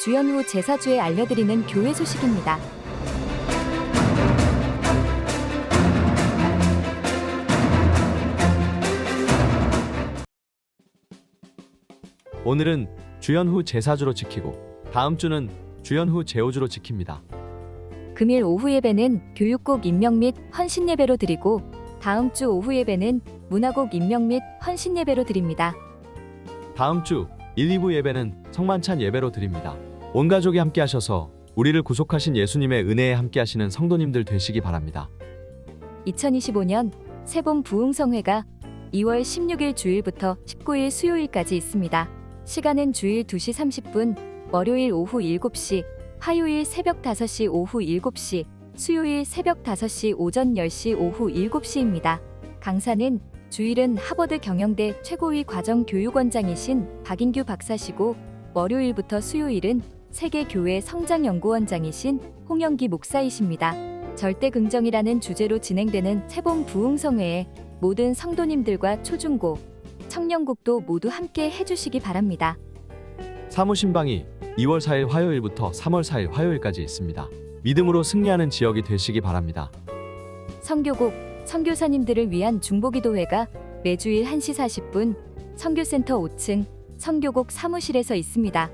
주연 후 제사주에 알려드리는 교회 소식입니다. 오늘은 주연 후 제사주로 지키고 다음 주는 주연 후 제오주로 지킵니다. 금일 오후 예배는 교육곡 임명 및 헌신 예배로 드리고 다음 주 오후 예배는 문화곡 임명 및 헌신 예배로 드립니다. 다음 주 1, 2부 예배는 성만찬 예배로 드립니다. 온 가족이 함께 하셔서 우리를 구속하신 예수님의 은혜에 함께 하시는 성도님들 되시기 바랍니다. 2025년 세봄 부흥성회가 2월 16일 주일부터 19일 수요일까지 있습니다. 시간은 주일 2시 30분, 월요일 오후 7시, 화요일 새벽 5시 오후 7시, 수요일 새벽 5시 오전 10시 오후 7시입니다. 강사는 주일은 하버드 경영대 최고위 과정 교육원장이신 박인규 박사시고 월요일부터 수요일은 세계교회 성장연구원장이신 홍영기 목사이십니다. 절대 긍정이라는 주제로 진행되는 세봄 부흥성회에 모든 성도님들과 초중고, 청년국도 모두 함께 해주시기 바랍니다. 사무신방이 2월 4일 화요일부터 3월 4일 화요일까지 있습니다. 믿음으로 승리하는 지역이 되시기 바랍니다. 성교국, 선교사님들을 위한 중보기도회가 매주일 1시 40분 성교센터 5층 성교국 사무실에서 있습니다.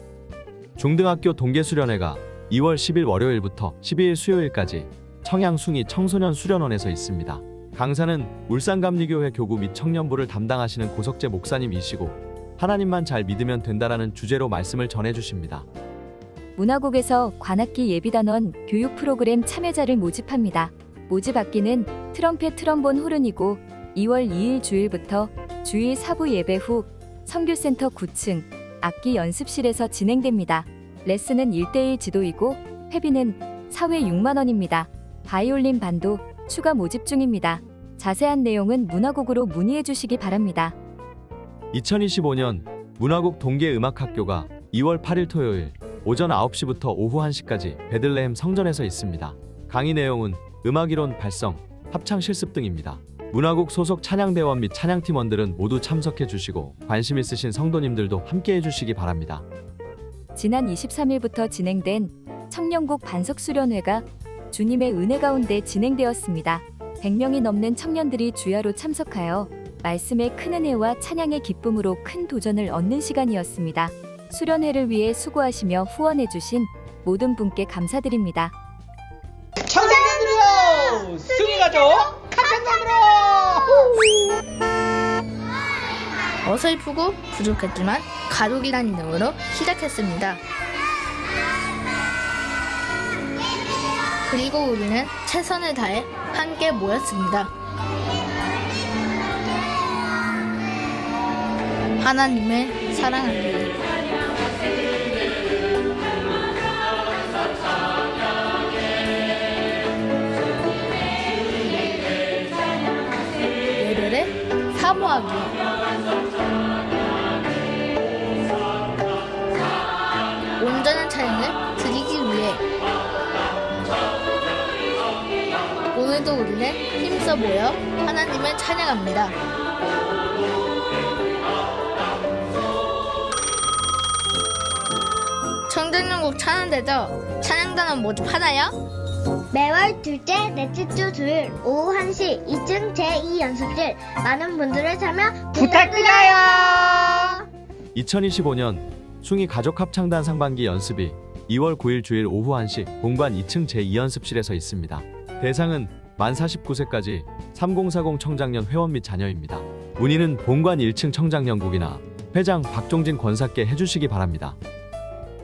중등학교 동계수련회가 2월 10일 월요일부터 12일 수요일까지 청양숭이 청소년 수련원에서 있습니다. 강사는 울산감리교회 교구 및 청년부를 담당하시는 고석재 목사님이시고 하나님만 잘 믿으면 된다라는 주제로 말씀을 전해 주십니다. 문화국에서 관악기 예비단원 교육 프로그램 참여자를 모집합니다. 모집 악기는 트럼펫 트럼본 호른이고 2월 2일 주일부터 주일 사부 예배 후 성교센터 9층 악기 연습실에서 진행됩니다. 레슨은 1대1 지도이고 회비는 사회 6만 원입니다. 바이올린 반도 추가 모집 중입니다. 자세한 내용은 문화국으로 문의해 주시기 바랍니다. 2025년 문화국 동계음악학교가 2월 8일 토요일 오전 9시부터 오후 1시까지 베들레헴 성전에서 있습니다. 강의 내용은 음악이론 발성, 합창 실습 등입니다. 문화국 소속 찬양대원 및 찬양팀원들은 모두 참석해 주시고 관심 있으신 성도님들도 함께 해 주시기 바랍니다. 지난 23일부터 진행된 청년국 반석 수련회가 주님의 은혜 가운데 진행되었습니다. 100명이 넘는 청년들이 주야로 참석하여 말씀의 큰 은혜와 찬양의 기쁨으로 큰 도전을 얻는 시간이었습니다. 수련회를 위해 수고하시며 후원해 주신 모든 분께 감사드립니다. 승리 가족 가정감으로 어설프고 부족했지만 가족이란 이름으로 시작했습니다. 그리고 우리는 최선을 다해 함께 모였습니다. 하나님을 사랑합니다. 사모하기 온전한 찬양을 드리기 위해 오늘도 우리는 힘써 모여 하나님을 찬양합니다. 청정연곡 찬양대죠? 찬양단은 모집하나요? 매월 둘째, 넷째 주 주일 오후 1시 2층 제2연습실 많은 분들의 참여 부탁드려요 2025년 숭이 가족 합창단 상반기 연습이 2월 9일 주일 오후 1시 본관 2층 제2연습실에서 있습니다. 대상은 만 49세까지 3040 청장년 회원 및 자녀입니다. 문의는 본관 1층 청장년국이나 회장 박종진 권사께 해주시기 바랍니다.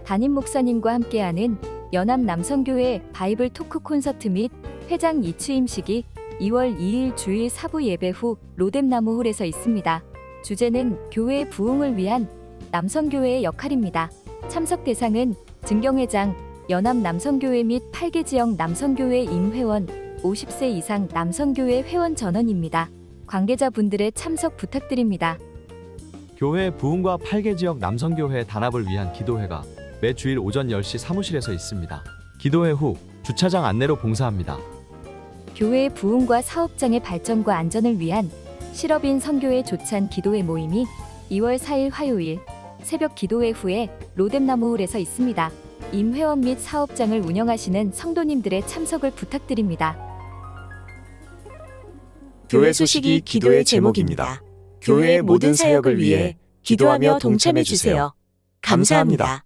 담임 목사님과 함께하는 연합 남성교회 바이블 토크 콘서트 및 회장 이추임식이 2월 2일 주일 사부 예배 후 로뎀나무 홀에서 있습니다. 주제는 교회의 부흥을 위한 남성교회의 역할입니다. 참석 대상은 증경회장, 연합 남성교회 및 8개 지역 남성교회 임회원, 50세 이상 남성교회 회원 전원입니다. 관계자분들의 참석 부탁드립니다. 교회 부흥과 8개 지역 남성교회 단합을 위한 기도회가 매 주일 오전 10시 사무실에서 있습니다. 기도회 후 주차장 안내로 봉사합니다. 교회의 부흥과 사업장의 발전과 안전을 위한 실업인 선교회 조찬 기도회 모임이 2월 4일 화요일 새벽 기도회 후에 로뎀나무홀에서 있습니다. 임회원 및 사업장을 운영하시는 성도님들의 참석을 부탁드립니다. 교회 소식이 기도의 제목입니다. 교회의 모든 사역을 위해 기도하며 동참해 주세요. 감사합니다.